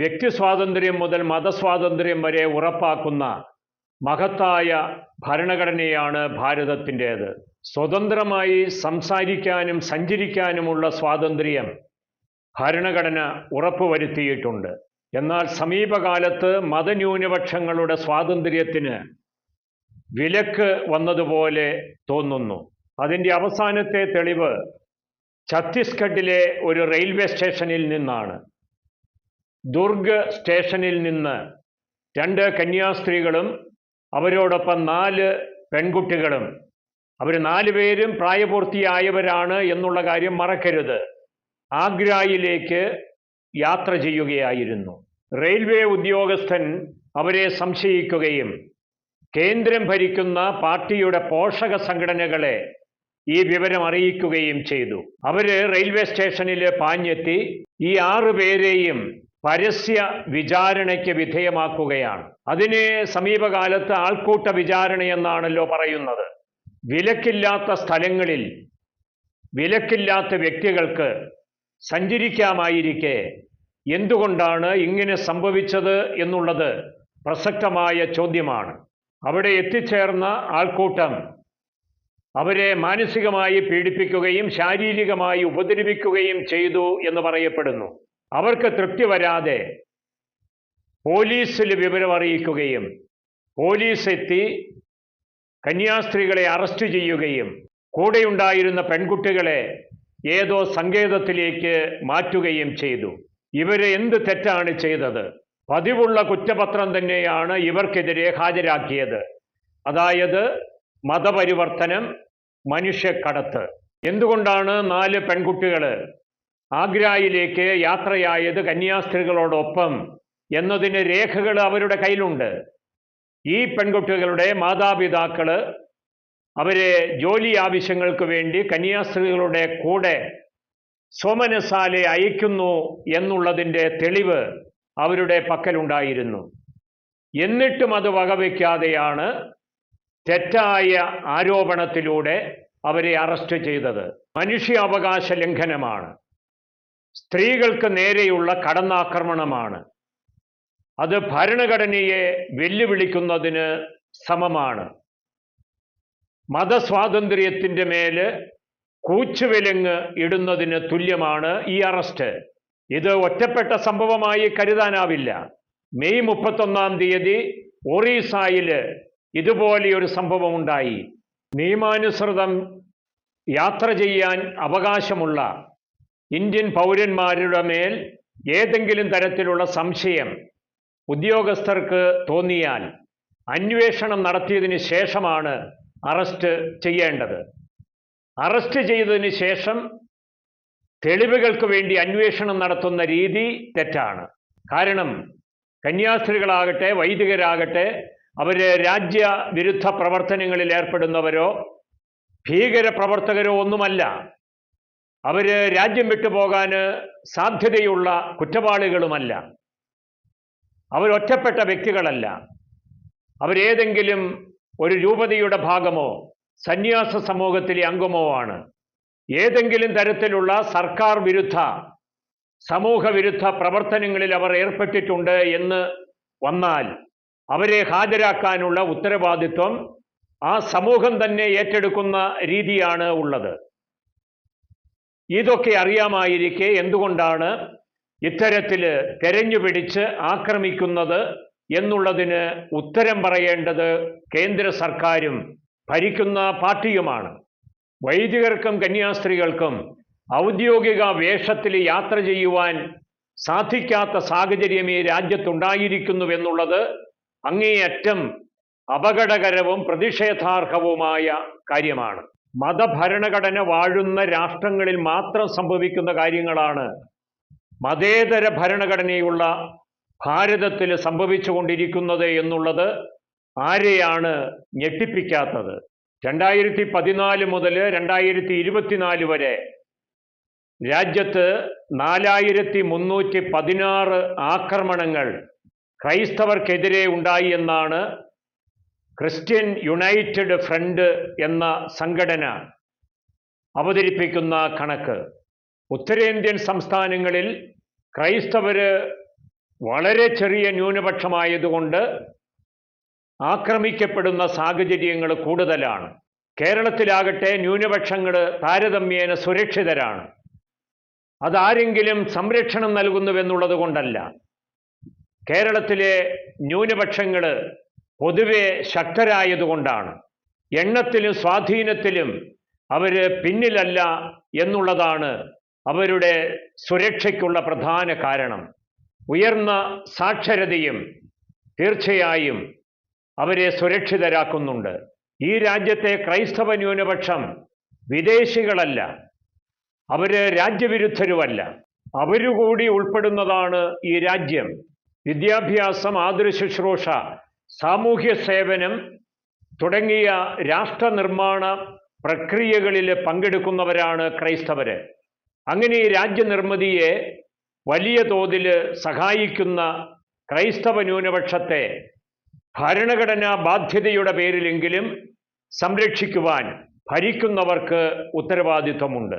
വ്യക്തി സ്വാതന്ത്ര്യം മുതൽ മതസ്വാതന്ത്ര്യം വരെ ഉറപ്പാക്കുന്ന മഹത്തായ ഭരണഘടനയാണ് ഭാരതത്തിന്റേത്. സ്വതന്ത്രമായി സംസാരിക്കാനും സഞ്ചരിക്കാനുമുള്ള സ്വാതന്ത്ര്യം ഭരണഘടന ഉറപ്പുവരുത്തിയിട്ടുണ്ട്. എന്നാൽ സമീപകാലത്ത് മതന്യൂനപക്ഷങ്ങളുടെ സ്വാതന്ത്ര്യത്തിന് വിലക്ക് വന്നതുപോലെ തോന്നുന്നു. അതിന്റെ അവസാനത്തെ തെളിവ് ഛത്തീസ്ഗഡിലെ ഒരു റെയിൽവേ സ്റ്റേഷനിൽ നിന്നാണ്. ദുർഗ് സ്റ്റേഷനിൽ നിന്ന് രണ്ട് കന്യാസ്ത്രീകളും അവരോടൊപ്പം നാല് പെൺകുട്ടികളും. അവർ നാല് പേരും പ്രായപൂർത്തിയായവരാണ് എന്നുള്ള കാര്യം മറക്കരുത്. ആഗ്രയിലേക്ക് യാത്ര ചെയ്യുകയായിരുന്നു. റെയിൽവേ ഉദ്യോഗസ്ഥൻ അവരെ സംശയിക്കുകയും കേന്ദ്രം ഭരിക്കുന്ന പാർട്ടിയുടെ പോഷക സംഘടനകളെ ഈ വിവരം അറിയിക്കുകയും ചെയ്തു. അവർ റെയിൽവേ സ്റ്റേഷനിൽ പാഞ്ഞെത്തി ഈ ആറു പേരെയും പരസ്യ വിചാരണയ്ക്ക് വിധേയമാക്കുകയാണ്. അതിനെ സമീപകാലത്ത് ആൾക്കൂട്ട വിചാരണ എന്നാണല്ലോ പറയുന്നത്. വിലക്കില്ലാത്ത സ്ഥലങ്ങളിൽ വിലക്കില്ലാത്ത വ്യക്തികൾക്ക് സഞ്ചരിക്കാമായിരിക്കെ എന്തുകൊണ്ടാണ് ഇങ്ങനെ സംഭവിച്ചത് എന്നുള്ളത് പ്രസക്തമായ ചോദ്യമാണ്. അവിടെ എത്തിച്ചേർന്ന ആൾക്കൂട്ടം അവരെ മാനസികമായി പീഡിപ്പിക്കുകയും ശാരീരികമായി ഉപദ്രവിക്കുകയും ചെയ്തു എന്ന് പറയപ്പെടുന്നു. അവർക്ക് തൃപ്തി വരാതെ പോലീസിൽ വിവരം അറിയിക്കുകയും പോലീസ് എത്തി കന്യാസ്ത്രീകളെ അറസ്റ്റ് ചെയ്യുകയും കൂടെയുണ്ടായിരുന്ന പെൺകുട്ടികളെ ഏതോ സങ്കേതത്തിലേക്ക് മാറ്റുകയും ചെയ്തു. ഇവരെ എന്ത് തെറ്റാണ് ചെയ്തത്? പതിവുള്ള കുറ്റപത്രം തന്നെയാണ് ഇവർക്കെതിരെ ഹാജരാക്കിയത്. അതായത് മതപരിവർത്തനം മനുഷ്യക്കടത്ത്. എന്തുകൊണ്ടാണ് നാല് പെൺകുട്ടികൾ ആഗ്രായിലേക്ക് യാത്രയായത് കന്യാസ്ത്രീകളോടൊപ്പം എന്നതിന് രേഖകൾ അവരുടെ കയ്യിലുണ്ട്. ഈ പെൺകുട്ടികളുടെ മാതാപിതാക്കൾ അവരെ ജോലി ആവശ്യങ്ങൾക്ക് വേണ്ടി കന്യാസ്ത്രീകളുടെ കൂടെ സോമനസാലെ അയക്കുന്നു എന്നുള്ളതിന്റെ തെളിവ് അവരുടെ പക്കലുണ്ടായിരുന്നു. എന്നിട്ടും അത് വകവയ്ക്കാതെയാണ് തെറ്റായ ആരോപണത്തിലൂടെ അവരെ അറസ്റ്റ് ചെയ്തത്. മനുഷ്യാവകാശ ലംഘനമാണ്. സ്ത്രീകൾക്ക് നേരെയുള്ള കടന്നാക്രമണമാണ്. അത് ഭരണഘടനയെ വെല്ലുവിളിക്കുന്നതിന് സമമാണ്. മതസ്വാതന്ത്ര്യത്തിന്റെ മേൽ കൂച്ചുവിലങ്ങ് ഇടുന്നതിന് തുല്യമാണ് ഈ അറസ്റ്റ്. ഇത് ഒറ്റപ്പെട്ട സംഭവമായി കരുതാനാവില്ല. മെയ് മുപ്പത്തൊന്നാം തീയതി ഒറീസായിൽ ഇതുപോലെയൊരു സംഭവം ഉണ്ടായി നിയമാനുസൃതം യാത്ര ചെയ്യാൻ അവകാശമുള്ള ഇന്ത്യൻ പൗരന്മാരുടെ മേൽ ഏതെങ്കിലും തരത്തിലുള്ള സംശയം ഉദ്യോഗസ്ഥർക്ക് തോന്നിയാൽ അന്വേഷണം നടത്തിയതിന് ശേഷമാണ് അറസ്റ്റ് ചെയ്യേണ്ടത്. അറസ്റ്റ് ചെയ്തതിന് ശേഷം തെളിവുകൾക്ക് വേണ്ടി അന്വേഷണം നടത്തുന്ന രീതി തെറ്റാണ്. കാരണം കന്യാസ്ത്രീകളാകട്ടെ വൈദികരാകട്ടെ അവർ രാജ്യവിരുദ്ധ പ്രവർത്തനങ്ങളിൽ ഏർപ്പെടുന്നവരോ ഭീകര പ്രവർത്തകരോ ഒന്നുമല്ല. അവർ രാജ്യം വിട്ടുപോകാൻ സാധ്യതയുള്ള കുറ്റവാളികളുമല്ല. അവരൊറ്റപ്പെട്ട വ്യക്തികളല്ല. അവരേതെങ്കിലും ഒരു രൂപതയുടെ ഭാഗമോ സന്യാസ സമൂഹത്തിലെ അംഗമോ ആണ്. ഏതെങ്കിലും തരത്തിലുള്ള സർക്കാർ വിരുദ്ധ സമൂഹ വിരുദ്ധ പ്രവർത്തനങ്ങളിൽ അവർ ഏർപ്പെട്ടിട്ടുണ്ട് എന്ന് വന്നാൽ അവരെ ഹാജരാക്കാനുള്ള ഉത്തരവാദിത്വം ആ സമൂഹം തന്നെ ഏറ്റെടുക്കുന്ന രീതിയാണ് ഉള്ളത്. ഇതൊക്കെ അറിയാമായിരിക്കെ എന്തുകൊണ്ടാണ് ഇത്തരത്തിൽ തെരഞ്ഞു പിടിച്ച് ആക്രമിക്കുന്നത് എന്നുള്ളതിന് ഉത്തരം പറയേണ്ടത് കേന്ദ്ര സർക്കാരും ഭരിക്കുന്ന പാർട്ടിയുമാണ്. വൈദികർക്കും കന്യാസ്ത്രീകൾക്കും ഔദ്യോഗിക വേഷത്തിൽ യാത്ര ചെയ്യുവാൻ സാധിക്കാത്ത സാഹചര്യം ഈ രാജ്യത്തുണ്ടായിരിക്കുന്നുവെന്നുള്ളത് അങ്ങേയറ്റം അപകടകരവും പ്രതിഷേധാർഹവുമായ കാര്യമാണ്. മതഭരണഘടന വാഴുന്ന രാഷ്ട്രങ്ങളിൽ മാത്രം സംഭവിക്കുന്ന കാര്യങ്ങളാണ് മതേതര ഭരണഘടനയുള്ള ഭാരതത്തിൽ സംഭവിച്ചുകൊണ്ടിരിക്കുന്നത് എന്നുള്ളത് ആരെയാണ് ഞെട്ടിപ്പിക്കാത്തത്? രണ്ടായിരത്തി പതിനാല് മുതൽ രണ്ടായിരത്തി ഇരുപത്തിനാല് വരെ രാജ്യത്ത് നാലായിരത്തി മുന്നൂറ്റി പതിനാറ് ആക്രമണങ്ങൾ ക്രൈസ്തവർക്കെതിരെ ഉണ്ടായി എന്നാണ് ക്രിസ്ത്യൻ യുണൈറ്റഡ് ഫ്രണ്ട് എന്ന സംഘടന അവതരിപ്പിക്കുന്ന കണക്ക്. ഉത്തരേന്ത്യൻ സംസ്ഥാനങ്ങളിൽ ക്രൈസ്തവര് വളരെ ചെറിയ ന്യൂനപക്ഷമായതുകൊണ്ട് ആക്രമിക്കപ്പെടുന്ന സാഹചര്യങ്ങൾ കൂടുതലാണ്. കേരളത്തിലാകട്ടെ ന്യൂനപക്ഷങ്ങൾ താരതമ്യേന സുരക്ഷിതരാണ്. അതാരെങ്കിലും സംരക്ഷണം നൽകുന്നുവെന്നുള്ളത് കൊണ്ടല്ല. കേരളത്തിലെ ന്യൂനപക്ഷങ്ങൾ പൊതുവെ ശക്തരായതുകൊണ്ടാണ്. എണ്ണത്തിലും സ്വാധീനത്തിലും അവർ പിന്നിലല്ല എന്നുള്ളതാണ് അവരുടെ സുരക്ഷയ്ക്കുള്ള പ്രധാന കാരണം. ഉയർന്ന സാക്ഷരതയും തീർച്ചയായും അവരെ സുരക്ഷിതരാക്കുന്നുണ്ട്. ഈ രാജ്യത്തെ ക്രൈസ്തവ ന്യൂനപക്ഷം വിദേശികളല്ല. അവർ രാജ്യവിരുദ്ധരുമല്ല. അവരുകൂടി ഉൾപ്പെടുന്നതാണ് ഈ രാജ്യം. വിദ്യാഭ്യാസം ആതുരശുശ്രൂഷ സാമൂഹ്യ സേവനം തുടങ്ങിയ രാഷ്ട്രനിർമ്മാണ പ്രക്രിയകളിൽ പങ്കെടുക്കുന്നവരാണ് ക്രൈസ്തവർ അങ്ങനെ രാജ്യനിർമ്മിതിയെ വലിയ തോതിൽ സഹായിക്കുന്ന ക്രൈസ്തവ ന്യൂനപക്ഷത്തെ ഭരണഘടനാ ബാധ്യതയുടെ പേരിലെങ്കിലും സംരക്ഷിക്കുവാൻ ഭരിക്കുന്നവർക്ക് ഉത്തരവാദിത്വമുണ്ട്.